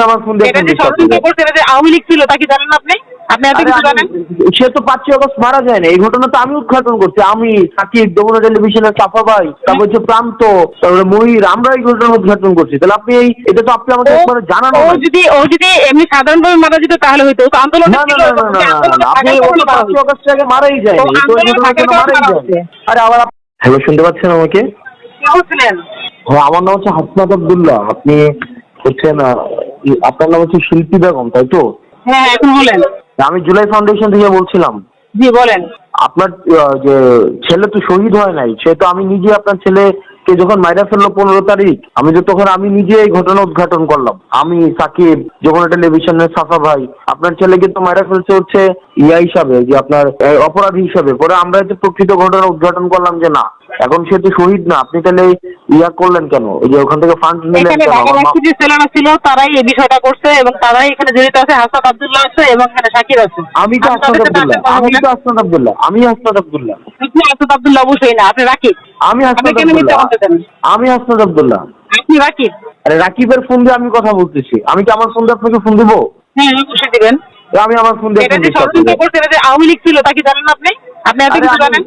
আমার ফোন দিয়ে আওয়ামী লীগ ছিল তা কি জানেন আপনি? আপনি এত আরে কিছু আমি- জানেন? সে তো পাঁচই অগস্ট মারা যায় না। এই ঘটনা তো আমি উদ্ঘাটন করছি। আমি সাকিব যমুনা টেলিভিশনের সাফা ভাই তারপর হচ্ছে প্রান্ত তারপরে মহির আমরা এই ঘটনা উদ্ঘাটন করছি। তাহলে আপনি এই এটা তো আপনি একবারে জানানো ও যদি ও যদি এমনি সাধারণভাবে মারা যেত তাহলে হয়তো আন্দোলন না না না আপনি পাঁচই অগস্ট আগে মারাই যায় তো এই আন্দোলনে ঘটনার মারাই যায় আরে আবার হ্যালো শুনতে পাচ্ছেন আমাকে? বলছিলেন? হ্যাঁ আমার নাম হচ্ছে হাসনাত আব্দুল্লাহ। আপনি হচ্ছেন আপনার নাম হচ্ছে শিল্পী বেগম তাই তো? হ্যাঁ এখন বলেন। আমি জুলাই ফাউন্ডেশন থেকে বলছিলাম। জি বলেন। আপনার যে ছেলে তো শহীদ হয় নাই সে তো আমি নিজে আপনার ছেলেকে যখন মাইরা ফেলল পনেরো তারিখ আমি তো তখন আমি নিজে এই ঘটনা উদ্ঘাটন করলাম। আমি সাকিব যখন টেলিভিশনের সাফা ভাই আপনার ছেলেকে তো মাইরা ফেলছে হচ্ছে ইয়া হিসাবে যে আপনার অপরাধী হিসাবে। পরে আমরা যে প্রকৃত ঘটনা উদ্ঘাটন করলাম যে না এখন সে তো শহীদ না আপনি তাহলে ইয়া করলেন কেন? ওই যে ওখান থেকে ফান্ড নিলেন কেন? যে ছেলেরা ছিল তারাই এই বিষয়টা করছে এবং তারাই এখানে জড়িত আছে হাসান আব্দুল্লাহ আছে এবং এখানে শাকির আছে। আমি তো সাথে আব্দুল্লাহ। আমি তো হাসনাত আব্দুল্লাহ। আমি হাসনাত আব্দুল্লাহ। আপনি হাসান আব্দুল্লাহ অবশ্যই না আপনি রাকিব। আমি মিথ্যা আব্দুল্লাহ। আমি হাসনাত আব্দুল্লাহ। আপনি রাকিব। আরে রাকিবের ফোন দিয়ে আমি কথা বলতেছি। আমি কি আমার ফোন দিয়ে আপনাকে ফোন দিব? হ্যাঁ অবশ্যই দিবেন। আমি আমার ফোন দিয়ে এটা যে ষড়যন্ত্র। করছে এটা যে আওয়ামী লীগ ছিল তা কি জানেন আপনি? আপনি এত কিছু জানেন?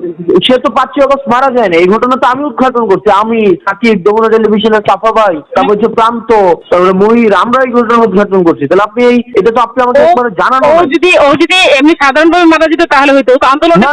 সে তো পাঁচই অগস্ট মারা যায় না এই ঘটনা তো আমি উদ্ঘাটন করছি। আমি সাকিব যমুনা টেলিভিশনের সাফা ভাই তারপর হচ্ছে প্রান্ত তারপরে মহির আমরা এই ঘটনা উদ্ঘাটন করছি। তাহলে আপনি এই এটা তো আপনি আমাকে ও- একবারে জানানো ও যদি ও যদি এমনি সাধারণভাবে মারা যেত তাহলে হয়তো আন্দোলন না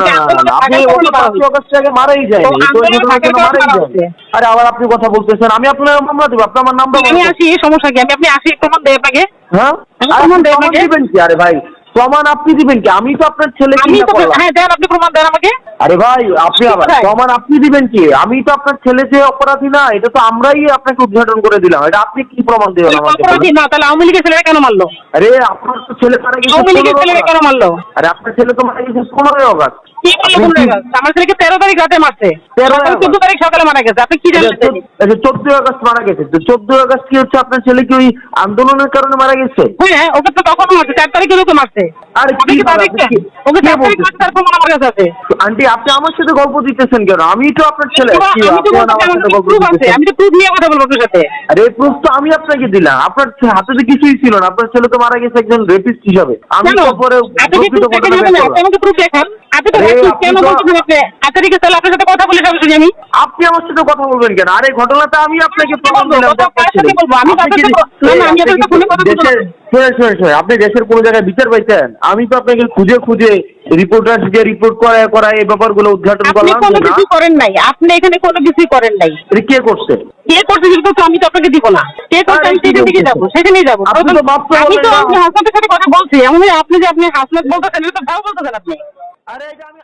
না আপনি পাঁচই অগস্ট আগে মারাই যায় এই এই মারাই যায় আরে আবার আপনি কথা বলতেছেন আমি আপনার মামলা দেবো আপনার আমার নাম্বার আমি আসি সমস্যা কি? আমি আপনি আসি প্রমাণ দেয় আপনাকে। হ্যাঁ? প্রমাণ আপনাকে। আরে ভাই প্রমাণ আপনি দিবেন কি? আমি তো আপনার ছেলে আমি তো হ্যাঁ দেন আপনি প্রমাণ দেন আমাকে। আরে ভাই আপনি আবার প্রমাণ আপনি দিবেন কি? আমি তো আপনার ছেলে যে অপরাধী না এটা তো আমরাই আপনাকে উদ্ঘাটন করে দিলাম। এটা আপনি কি প্রমাণ দেবেন আমাকে অপরাধী না তাহলে আওয়ামী লীগের ছেলেরা কেন মারলো? আরে আপনার তো ছেলে মারা গেছে আওয়ামী লীগের ছেলেরা কেন অগাস্ট। মারলো? আরে আপনার ছেলে তো মারা গেছে পনেরোই অগাস্ট কি করল আপনি কোন আমার ছেলেকে তেরো তারিখ রাতে মারছে। 13 সকালে চোদ্দ তারিখ সকালে মারা গেছে। আপনি কি জানেন চোদ্দই আগস্ট মারা গেছে। তো চোদ্দই আগস্ট কি হচ্ছে? আপনার ছেলে কি ওই আন্দোলনের কারণে মারা গেছে? হ্যাঁ ওকে তো তখন মারছে। চার তারিখে তো মারছে। আরে আপনি কি কি বলেন? দেখছেন কি- ওকে কে চার তারিখ বলছে? মারছে তার আমার কাছে আছে। আন্টি আপনি আমার সাথে গল্প দিতেছেন কেন? আমি তো আপনার ছেলে। এবার কি, আমি তো আপনি বলতে আমার আমার সাথে গল্প প্রুফ আছে। দিতেছেন? আমি তো প্রুফ নিয়ে কথা বলব আপনার সাথে। আরে প্রুফ তো আমি আপনাকে দিলাম। আপনার ছে- হাতে তো কিছুই ছিল না। আপনার ছেলে তো মারা গেছে একজন রেপিস্ট হিসাবে। আমি কেন? তো পরে আপনি কি প্রকৃত proof দেখে ঘটনা নেবেন বের আপনি করলাম। আমাকে প্রুফ দেখান। আপনি তো আরে, কেন বলছেন আপনি আচ্ছা ঠিক আছে তাহলে আপনার সাথে কথা বলে সব শুনি আমি? আপনি আমার সাথে কথা বলবেন কেন? আরে ঘটনাটা আমি আপনাকে প্রমাণ দিলাম কথা কার সাথে বলব? আমি আপনি কার কি- সাথে বলব? না, না, আমি আপনি আপনার কি সাথে ফোনে কথা বলব না। দেশের কোনো জায়গায় বিচার পাইছেন? আমি তো আপনাকে খুঁজে খুঁজে রিপোর্টার যে রিপোর্ট করায় করায় এই ব্যাপারগুলো উদ্ঘাটন আপনি করলাম কোনো কিছু করেন নাই। আপনি এখানে কোনো কিছুই করেন নাই। কে করছে? কে করছে সেটা তো আমি তো আপনাকে দিব না। কে করছে আমি কি সেখান থেকে যাব সেখানেই যাব। আমি তো আপনি হাসনাতের সাথে কথা বলছি। এমন আপনি যে আপনি হাসনাত বলতেছেন তো ভালো বলতেছেন আপনি। আরে এটা আমি